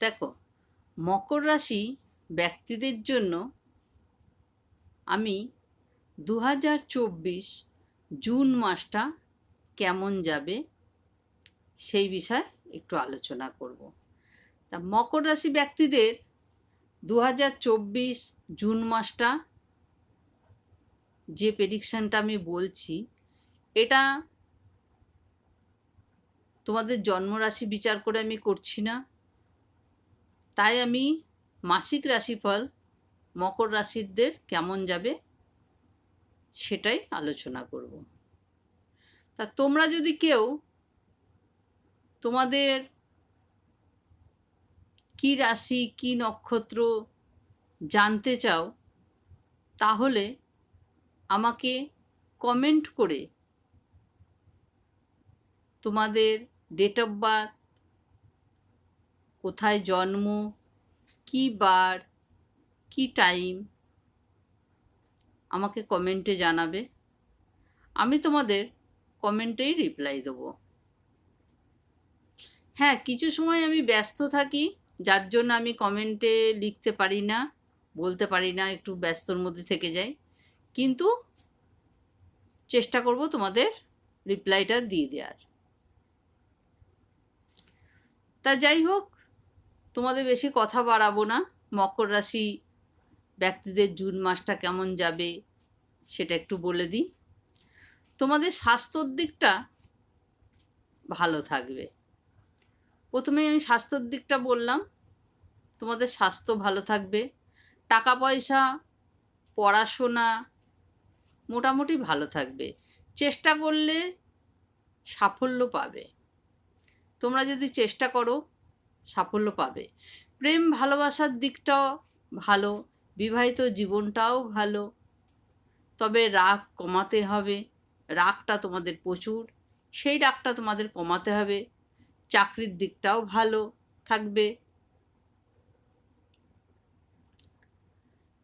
দেখো, মকর রাশি ব্যক্তিদের জন্য আমি দু হাজার চব্বিশ জুন মাসটা কেমন যাবে সেই বিষয়ে একটু আলোচনা করব। তা মকর রাশি ব্যক্তিদের দু হাজার চব্বিশ জুন মাসটা যে প্রেডিকশানটা আমি বলছি, এটা তোমাদের জন্মরাশি বিচার করে আমি করছি না। তাই আমি মাসিক রাশিফল মকর রাশিদের কেমন যাবে সেটাই আলোচনা করব। তা তোমরা যদি কেউ তোমাদের কি রাশি, কি নক্ষত্র জানতে চাও, তাহলে আমাকে কমেন্ট করে তোমাদের ডেট অফ বার্থ কোথায় জন্ম, কি বার, কি টাইম আমাকে কমেন্টে জানাবে। আমি তোমাদের কমেন্টেই রিপ্লাই দেবো। হ্যাঁ কিছু সময় আমি ব্যস্ত থাকি, যার জন্য আমি কমেন্টে লিখতে পারি না, বলতে পারি না, একটু ব্যস্তর মধ্যে থেকে যাই। কিন্তু চেষ্টা করব তোমাদের রিপ্লাইটা দিয়ে দেওয়ার। তা যাই হোক তোমাদের বেশি কথা বাড়াবো না? মকর রাশি ব্যক্তিদের জুন মাসটা কেমন যাবে সেটা একটু বলে দিই। তোমাদের স্বাস্থ্যর দিকটা ভালো থাকবে। প্রথমে আমি স্বাস্থ্যর দিকটা বললাম। তোমাদের স্বাস্থ্য ভালো থাকবে। টাকা পয়সা, পড়াশোনা মোটামুটি ভালো থাকবে। চেষ্টা করলে সাফল্য পাবে। তোমরা যদি চেষ্টা করো সাফল্য পাবে। প্রেম ভালোবাসার দিকটাও ভালো, বিবাহিত জীবনটাও ভালো। তবে রাগ কমাতে হবে, রাগটা তোমাদের প্রচুর, সেই রাগটা তোমাদের কমাতে হবে, চাকরির দিকটাও ভালো থাকবে।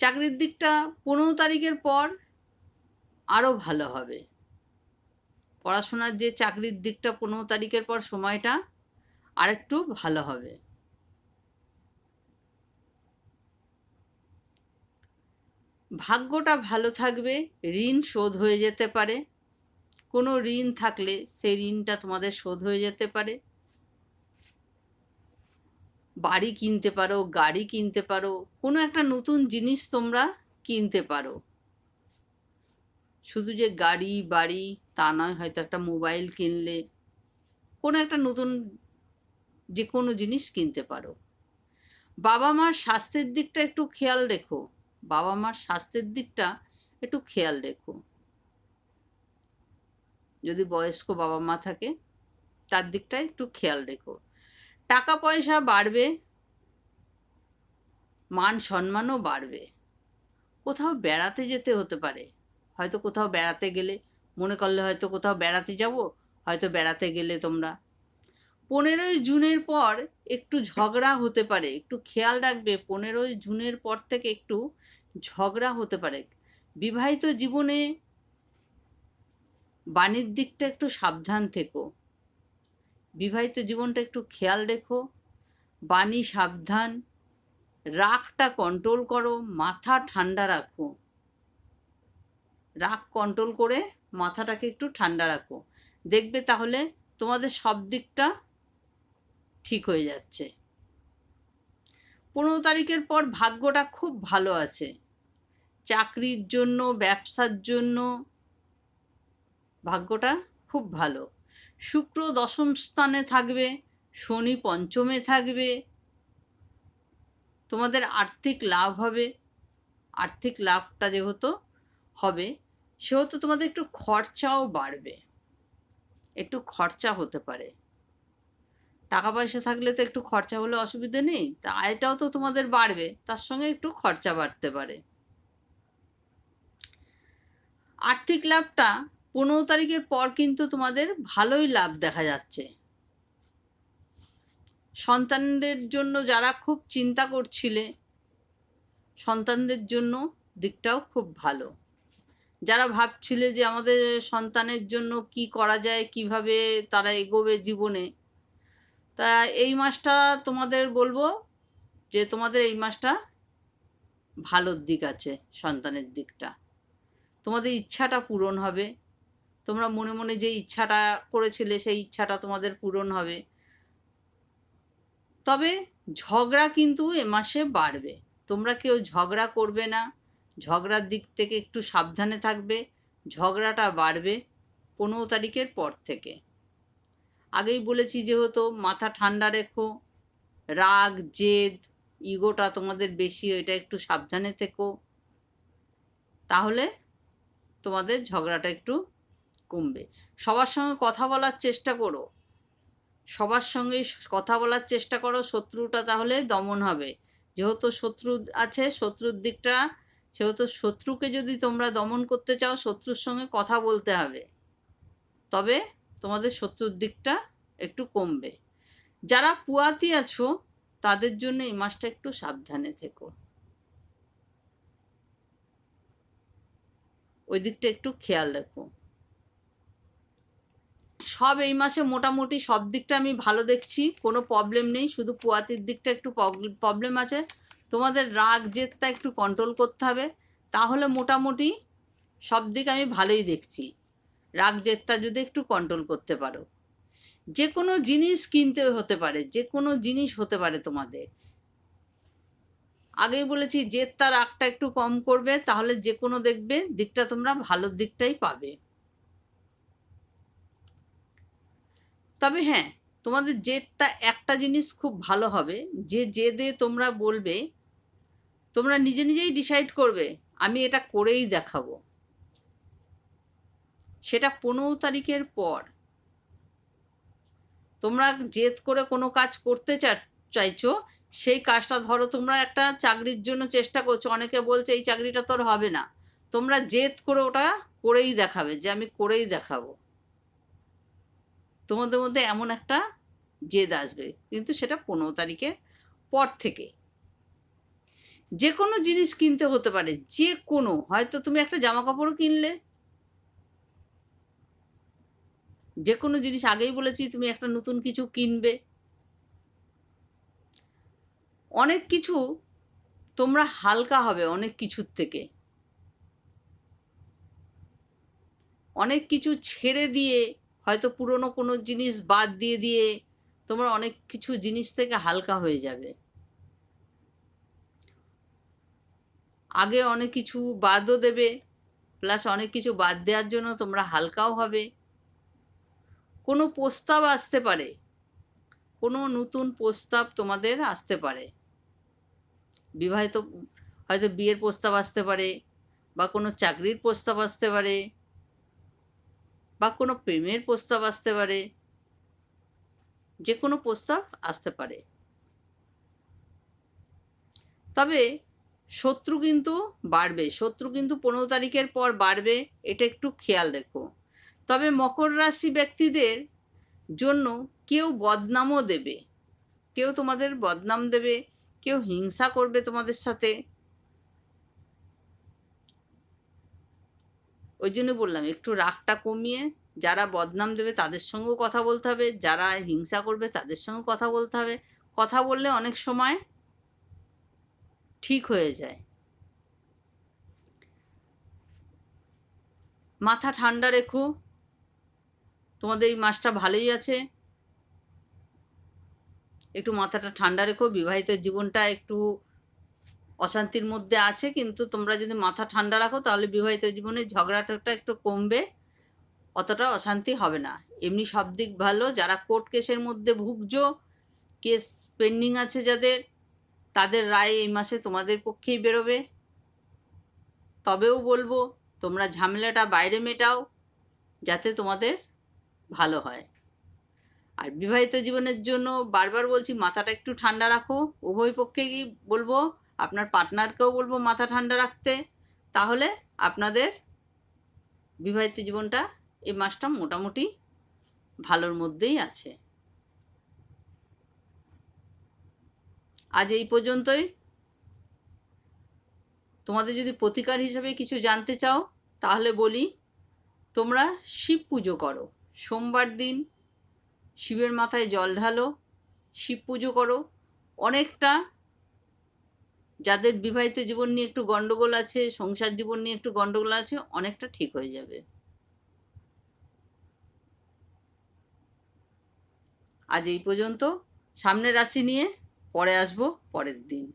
চাকরির দিকটা পনেরো তারিখের পর আরও ভালো হবে। পড়াশোনার যে চাকরির দিকটা পনেরো তারিখের পর সময়টা আরেকটু ভালো হবে। ভাগ্যটা ভালো থাকবে, ঋণ শোধ হয়ে যেতে পারে। কোনো ঋণ থাকলে সেই ঋণটা তোমাদের শোধ হয়ে যেতে পারে। বাড়ি কিনতে পারো, গাড়ি কিনতে পারো, কোনো একটা নতুন জিনিস তোমরা কিনতে পারো। শুধু যে গাড়ি, বাড়ি তা নয়, হয়তো একটা মোবাইল কিনলে, কোনো একটা নতুন যে কোনো জিনিস কিনতে পারো। বাবা মার স্বাস্থ্যের দিকটা একটু খেয়াল রেখো। বাবা মার স্বাস্থ্যের দিকটা একটু খেয়াল রেখো। যদি বয়স্ক বাবা মা থাকে, তার দিকটা একটু খেয়াল রেখো। টাকা পয়সা বাড়বে, মান সম্মানও বাড়বে। কোথাও বেড়াতে যেতে হতে পারে। হয়তো কোথাও বেড়াতে গেলে, মনে করলে হয়তো কোথাও বেড়াতে যাব, হয়তো বেড়াতে গেলে তোমরা পনেরোই জুনের পর একটু ঝগড়া হতে পারে, একটু খেয়াল রাখবে, পনেরোই জুনের পর থেকে একটু ঝগড়া হতে পারে। বিবাহিত জীবনে বাণীর দিকটা একটু সাবধান থেকো। বিবাহিত জীবনটা একটু খেয়াল রেখো। বাণী সাবধান, রাগটা কন্ট্রোল করো, মাথা ঠান্ডা রাখো। রাগ কন্ট্রোল করে মাথাটাকে একটু ঠান্ডা রাখো। দেখবে তাহলে তোমাদের সব দিকটা ঠিক হয়ে যাচ্ছে। পনেরো তারিখের পর ভাগ্যটা খুব ভালো আছে। চাকরির জন্য, ব্যবসার জন্য ভাগ্যটা খুব ভালো। শুক্র দশম স্থানে থাকবে, শনি পঞ্চমে থাকবে। তোমাদের আর্থিক লাভ হবে। আর্থিক লাভটা যেহেতু হবে, সেহেতু তোমাদের একটু খরচাও বাড়বে। একটু খরচা হতে পারে। টাকা পয়সা থাকলে তো একটু খরচা হলে অসুবিধে নেই, তা আয়টাও তো তোমাদের বাড়বে, তার সঙ্গে একটু খরচা বাড়তে পারে। আর্থিক লাভটা পনেরো তারিখের পর কিন্তু তোমাদের ভালোই লাভ দেখা যাচ্ছে। সন্তানদের জন্য যারা খুব চিন্তা করছিলে, সন্তানদের জন্য দিকটাও খুব ভালো। যারা ভাবছিলে যে আমাদের সন্তানের জন্য কি করা যায়, কীভাবে তারা এগোবে জীবনে তা এই মাসটা তোমাদের বলব যে তোমাদের এই মাসটা ভালোর দিক আছে, সন্তানের দিকটা। তোমাদের ইচ্ছাটা পূরণ হবে। তোমরা মনে মনে যে ইচ্ছাটা করেছিলে, সেই ইচ্ছাটা তোমাদের পূরণ হবে। তবে ঝগড়া কিন্তু এ মাসে বাড়বে। তোমরা কেউ ঝগড়া করবে না। ঝগড়ার দিক থেকে একটু সাবধানে থাকবে। ঝগড়াটা বাড়বে পনেরো তারিখের পর থেকে। আগেই বলেছি যেহেতু মাথা ঠান্ডা রেখো, রাগ, জেদ, ইগোটা তোমাদের বেশি, এটা একটু সাবধানে থেকো। তাহলে তোমাদের ঝগড়াটা একটু কমবে। সবার সঙ্গে কথা বলার চেষ্টা করো। সবার সঙ্গে কথা বলার চেষ্টা করো, শত্রুটা তাহলে দমন হবে। যেহেতু শত্রু আছে, শত্রুর দিকটা, সেহেতু শত্রুকে যদি তোমরা দমন করতে চাও, শত্রুর সঙ্গে কথা বলতে হবে। তবে তোমাদের শত্রুর দিকটা একটু কমবে। যারা পুয়াতি আছো, তাদের জন্য এই মাসটা একটু সাবধানে থেকো। ওই দিকটা একটু খেয়াল রেখো। সব এই মাসে মোটামুটি সব দিকটা আমি ভালো দেখছি, কোনো প্রবলেম নেই, শুধু পুয়াতির দিকটা একটু প্রবলেম আছে। তোমাদের রাগ, জেদটা একটু কন্ট্রোল করতে হবে। তাহলে মোটামুটি সব দিক আমি ভালোই দেখছি। রাগ যদি একটু কন্ট্রোল করতে পারো। যে কোনো জিনিস কিনতে হতে পারে যে কোনো জিনিস হতে পারে তোমাদের। আগেই বলেছি জেদটা রাগটা একটু কম করবে, তাহলে যে কোনো দেখবে দিকটা তোমরা ভালোর দিকটাই পাবে। তবে হ্যাঁ তোমাদের জেদটা একটা জিনিস খুব ভালো হবে, যে জেদে তোমরা বলবে, তোমরা নিজে নিজেই ডিসাইড করবে, আমি এটা করেই দেখাবো। সেটা পনেরো তারিখের পর। তোমরা জেদ করে কোনো কাজ করতে চাইছো, সেই কাজটা ধরো তোমরা একটা চাকরির জন্য চেষ্টা করছ, অনেকে বলছে এই চাকরিটা তোর হবে না। তোমরা জেদ করে ওটা করেই দেখাবে, যে আমি করেই দেখাবো। তোমাদের মধ্যে এমন একটা জেদ আসবে, কিন্তু সেটা পনেরো তারিখের পর থেকে। যে কোনো জিনিস কিনতে হতে পারে, যে কোনো, হয়তো তুমি একটা জামা কাপড়ও কিনলে যে কোনো জিনিস আগেই বলেছি, তুমি একটা নতুন কিছু কিনবে। অনেক কিছু তোমরা হালকা হবে অনেক কিছুর থেকে। অনেক কিছু ছেড়ে দিয়ে, হয়তো পুরনো কোনো জিনিস বাদ দিয়ে দিয়ে তোমরা অনেক কিছু জিনিস থেকে হালকা হয়ে যাবে। আগে অনেক কিছু বাদও দেবে প্লাস অনেক কিছু বাদ দেওয়ার জন্য তোমরা হালকাও হবে। কোনো প্রস্তাব আসতে পারে। কোনো নতুন প্রস্তাব তোমাদের আসতে পারে। বিবাহিত, হয়তো বিয়ের প্রস্তাব আসতে পারে বা কোনো চাকরির প্রস্তাব আসতে পারে বা কোনো প্রেমের প্রস্তাব আসতে পারে। যে কোনো প্রস্তাব আসতে পারে। তবে শত্রু কিন্তু বাড়বে। শত্রু কিন্তু পনেরো তারিখের পর বাড়বে। এটা একটু খেয়াল রেখো। তবে মকর রাশি ব্যক্তিদের জন্য কেউ বদনামও দেবে। কেউ তোমাদের বদনাম দেবে, কেউ হিংসা করবে তোমাদের সাথে। ওই জন্য বললাম, একটু রাগটা কমিয়ে যারা বদনাম দেবে তাদের সঙ্গেও কথা বলতে হবে, যারা হিংসা করবে তাদের সঙ্গে কথা বলতে হবে। কথা বললে অনেক সময় ঠিক হয়ে যায়। মাথা ঠান্ডা রেখো তোমাদের এই মাসটা ভালোই আছে। একটু মাথাটা ঠান্ডা রেখো, বিবাহিত জীবনটা একটু অশান্তির মধ্যে আছে, কিন্তু তোমরা যদি মাথা ঠান্ডা রাখো, তাহলে বিবাহিত জীবনে ঝগড়াটা একটু কমবে, অতটা অশান্তি হবে না। এমনি সব দিক ভালো, যারা কোর্ট কেসের মধ্যে ভুগছো, কেস পেন্ডিং আছে যাদের, তাদের রায় এই মাসে তোমাদের পক্ষেই বেরোবে। তবেও বলব, তোমরা ঝামেলাটা বাইরে মেটাও, যাতে তোমাদের ভালো হয়। আর বিবাহিত জীবনের জন্য বারবার বলছি, মাথাটা একটু ঠান্ডা রাখো। উভয় পক্ষেই বলব, আপনার পার্টনারকেও বলব মাথা ঠান্ডা রাখতে। তাহলে আপনাদের বিবাহিত জীবনটা এই মাসটা মোটামুটি ভালোর মধ্যেই আছে। আজ এই পর্যন্তই। তোমাদের যদি প্রতিকার হিসেবে কিছু জানতে চাও, তাহলে বলি, তোমরা শিব পুজো করো। সোমবার দিন শিবের মাথায় জল ঢালো, শিব পুজো করো। অনেকটা যাদের বিবাহিত জীবন নিয়ে একটু গন্ডগোল আছে, সংসার জীবন নিয়ে একটু গন্ডগোল আছে, অনেকটা ঠিক হয়ে যাবে। আজ এই পর্যন্ত। সামনের রাশি নিয়ে পরে আসব পরের দিন।